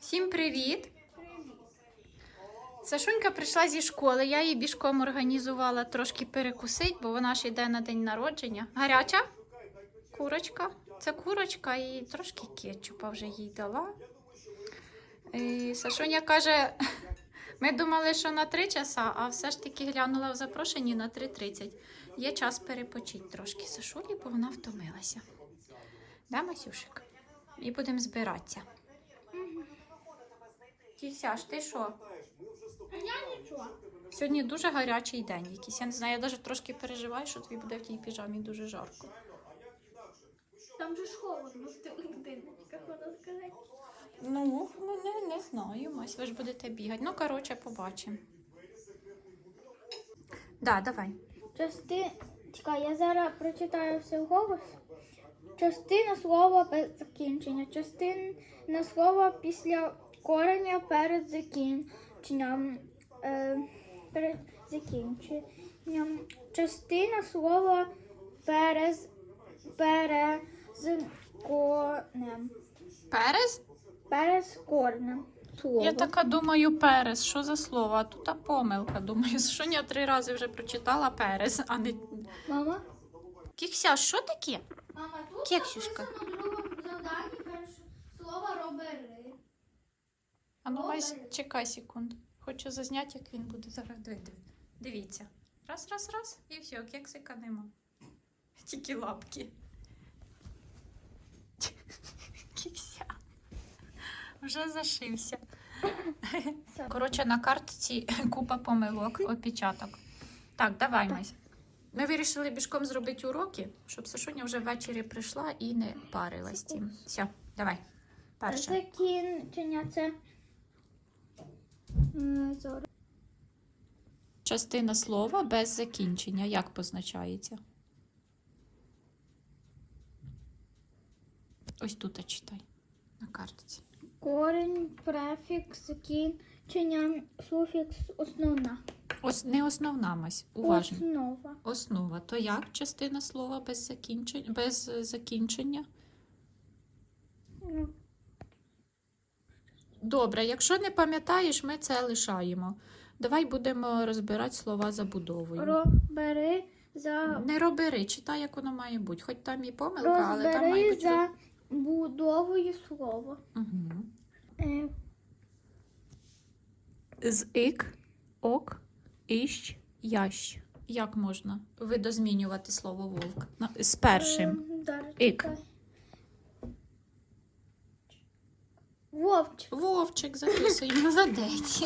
Всім привіт! Сашунька прийшла зі школи. Я їй бішком організувала трошки перекусить, бо вона ж йде на день народження. Гаряча курочка. Це курочка і трошки кетчупа вже їй дала. І Сашуня каже: ми думали, що на 3 часа, а все ж таки глянула в запрошенні на 3.30. Є час перепочити трошки Сашулі, бо вона втомилася. Да, Масюшик? І будемо збиратися. Тісяш, ти що? А я нічого. Сьогодні дуже гарячий день якийсь. Я не знаю, я навіть трошки переживаю, що тобі буде в тій піжамі дуже жарко. Там же ж холодно в тих як вона сказати. Ну, ну не, не знаю, Мась, ви ж будете бігати. Ну, коротше, побачимо. Да, давай. Части... Чекай, я зараз прочитаю все вголос. Частина слова без закінчення. Частина слова після кореня перед закінченням. Е, перед закінченням. Частина слова перез, перезконем. Перез? Перез корнем. Слово. Я така думаю, перез. Що за слово? А тут та помилка. Думаю, Шуня три рази вже прочитала перез, а не. Мама? Кікся, що таке? Мама, тут Кексюшка. написано в другому завданні перше слово робери. А ну, Добре. чекай секунду. Хочу зазняти, як він буде зараз. Дивіться. Раз, раз, раз, і все, кексика нема. Тільки лапки. Кікся. Вже зашився. Коротше, на картці купа помилок, опечаток. Так, давай, Мась. Ми вирішили бішком зробити уроки, щоб Сашуня вже ввечері прийшла і не парилась тим. Все, давай. Перше. Це е, зараз. Частина слова без закінчення. Як позначається? Ось тут читай на картці. корінь, префікс, закінчення, суфікс, основна. Ось не основна мась. Уважно. Основа. Основа. То як частина слова без закінчення? Без закінчення? Ну, Добре, якщо не пам'ятаєш, ми це лишаємо. Давай будемо розбирати слова забудовою. Робери за Не робери, читай, як воно має бути. Хоч там і помилка, але там має бути. за будовою слова. Угу. Е, З ік, ок, іщ, ящ. Як можна видозмінювати слово вовк? На- З першим. е, Ік. чекай. Вовчик. Вовчик записуй, молодець.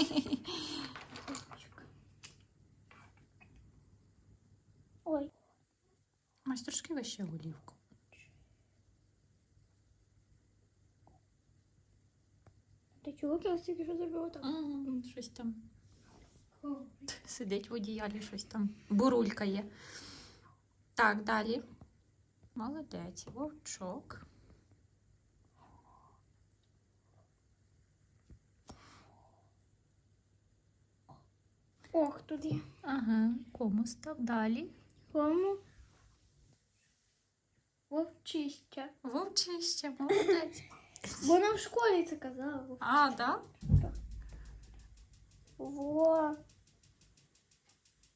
Ой. Мась, трошки вище голівку. Ти чого я тільки що зробила так? Щось там сидить в одіялі, щось там бурулькає. Так, далі. Молодець, вовчок. Ох, тут є. Ага, кому став далі? Кому? Вовчище. Вовчище, молодець. Бо нам в школі це казали. А, да? Во.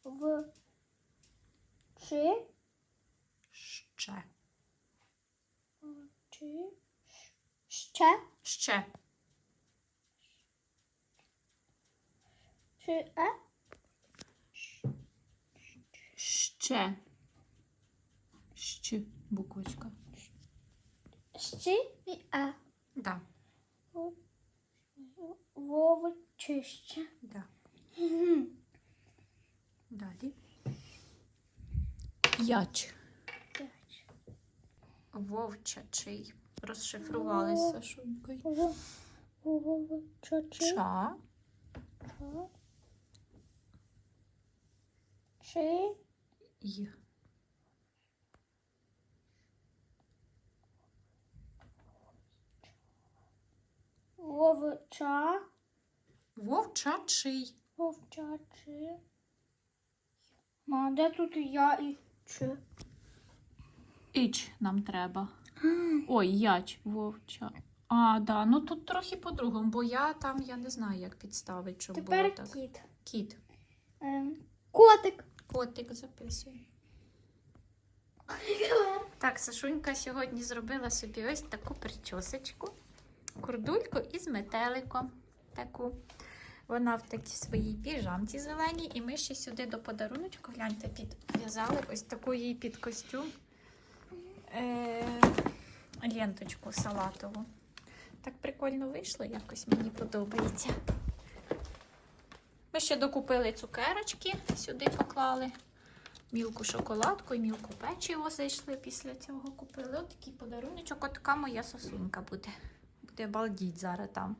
В. Чи. Ще. Чи. Ще. Ще. Чи е. Ще. Ще буквочка. Щі і е. Да, Вовчище. да. Далі. Яч. П'ять. Вовчачий. Розшифрували з Во- Сашунькою. Во- Ча. Ча. Чи. Й. Вовча. Вовчачий. Вовчачи. А де тут я і чи? Іч нам треба. Ой, яч. Вовча. А, да, ну тут трохи по-другому, бо я там, я не знаю, як підставити, щоб було так. кіт. Кіт. Ем, котик. Котик записує. Так, Сашунька сьогодні зробила собі ось таку причосочку, курдульку із метеликом. Таку. Вона в такій своїй піжамці зеленій, і ми ще сюди до подаруночку, гляньте, підв'язали ось таку їй під костюм е- ленточку салатову. Так прикольно вийшло, якось мені подобається. Ми ще докупили цукерочки, сюди поклали мілку шоколадку і мілку печиво зайшли після цього. Купили. От такий подаруночок. От така моя сосунка буде. Буде балдіть зараз там.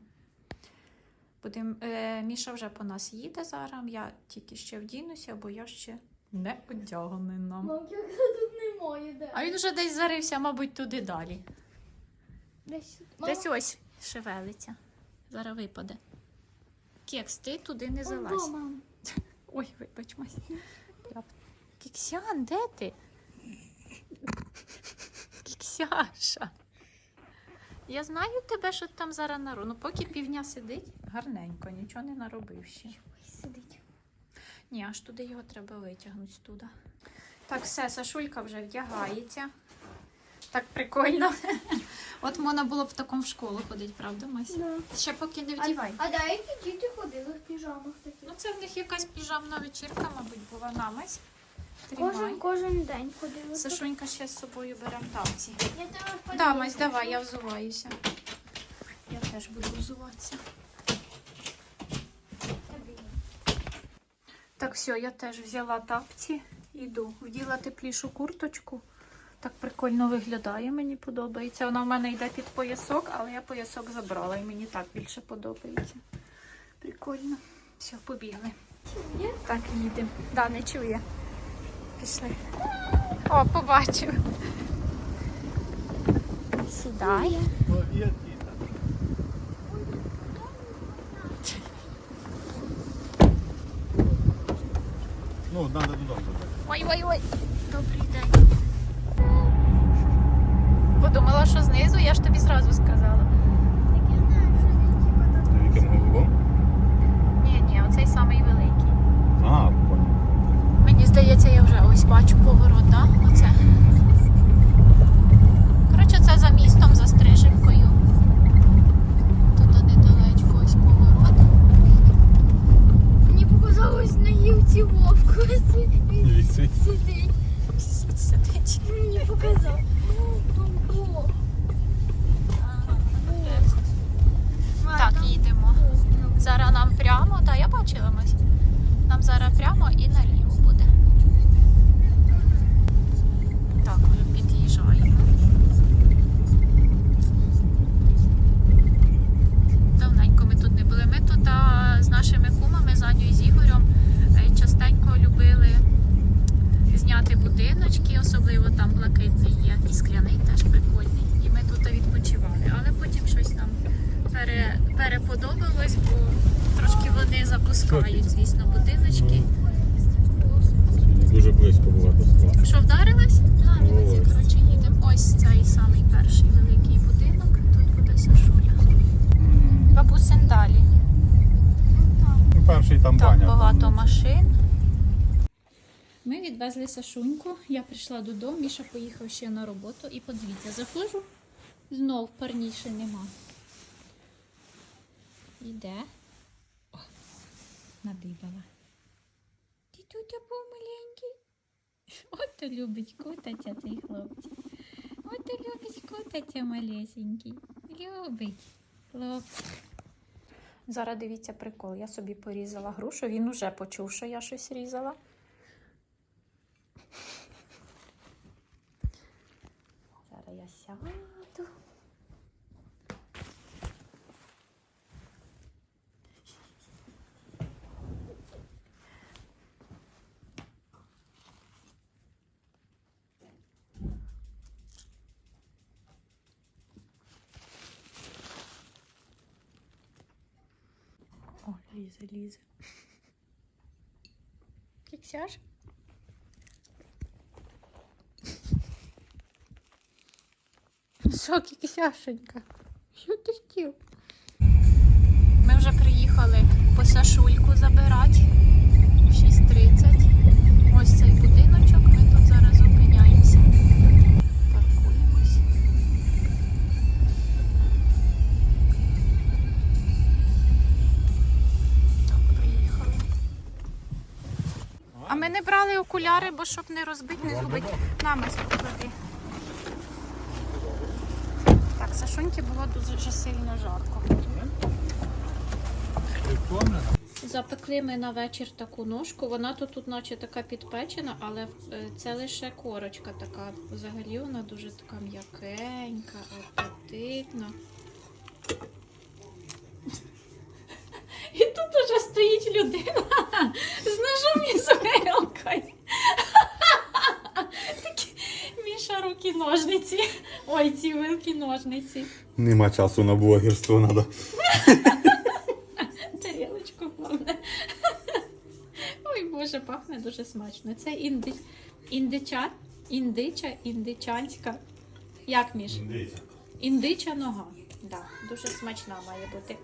Будем, е, Міша вже по нас їде зараз. Я тільки ще вдінуся, бо я ще не одягнена. Мам, як тут немає, де? А він вже десь зарився, мабуть, туди далі. Десь. Десь ось шевелиться. Зараз випаде. Кекс, ти туди не залазь. Ой, вибач, Мась. Кіксян, де ти? Кіксяша. Я знаю тебе, що ти там зараз нару. Ну, поки півдня сидить, гарненько, нічого не наробив ще. Сидить. Ні, аж туди його треба витягнути туди. Так, все, Сашулька вже вдягається. Так прикольно. От можна було б в такому в школу ходити, правда, Мась? Да. Ще поки не вдівай. А, а деякі діти ходили в піжамах таких. Ну, це в них якась піжамна вечірка, мабуть, була намась. Тримай. Кожен, кожен день ходили. Сашунька ще з собою беремо тапці. Я Да, Мась, давай, я взуваюся. Я теж буду взуватися. Так, все, я теж взяла тапці. Іду. Вділа теплішу курточку. Так прикольно виглядає, мені подобається. Вона в мене йде під поясок, але я поясок забрала і мені так більше подобається. Прикольно. Все, побігли. Ні? Так, їдемо. Да, не чує. Пішли. О, побачив. Сідай. Ну, надо додому. Ой, ой, ой. Добрий день. Подумала, що знизу, я ж тобі зразу сказала. Так я знаю, що він типа тут. Ти яким головом? Ні, ні, оцей самий великий. А, понял. Мені здається, я вже ось бачу поворот, да? Оце. Коротше, це за містом, за стрижівкою. Тут недалечко ось поворот. Мені показалось на гілці вовку. Він Вісить. сидить. Сидить. Мені показав. Там вовк. Так, їдемо. Зараз нам прямо, так, я бачила Мась. Нам зараз прямо і наліво буде. Так, вже під'їжджаємо. Давненько ми тут не були. Ми тут а, з нашими кумами, з Аню і з Ігорем, е, частенько любили зняти будиночки, особливо там блакитний є, і скляний теж прикольний. І ми тут відпочивали. Але потім щось нам пере, переподобалось, бо трошки вони звісно, будиночки. Дуже близько була до скла. Що вдарилась? Ой. дивіться, коротше, їдемо. Ось цей самий перший великий будинок. Тут буде Сашуля. Бабусин далі. Ну, перший там Так, баня. багато машин. Ми відвезли Сашуньку. Я прийшла додому, Міша поїхав ще на роботу і подивіться, заходжу, знов парніше нема. Іде. Надибала. Ти тут був маленький. От то любить кутатися цей хлопчик. От то любить кутатися малесенький. Любить хлопчик. Зараз дивіться прикол. Я собі порізала грушу. Він уже почув, що я щось різала. Зараз я сяду. О, лізе, лізе. Кіксяш? Що, кіксяшенька? Що ти хотів? Ми вже приїхали по Сашульку забирати. 6.30. Ось цей будиночок. Не брали окуляри, бо щоб не розбити, не згубити. Намис поклади. Так, Сашуньки було дуже сильно жарко. Запекли ми на вечір таку ножку. Вона тут, тут наче така підпечена, але е, це лише корочка така. Взагалі вона дуже така м'якенька, апетитна. І тут уже стоїть людина з ножом і з вилкою. Такі Міша руки ножниці. Ой, ці вилки ножниці. Нема часу на блогерство, треба. Тарілочку головне. Ой Боже, пахне дуже смачно. Це інди... індича, індича, індичанська. Як між? Індича нога. Да, дуже смачна має бути.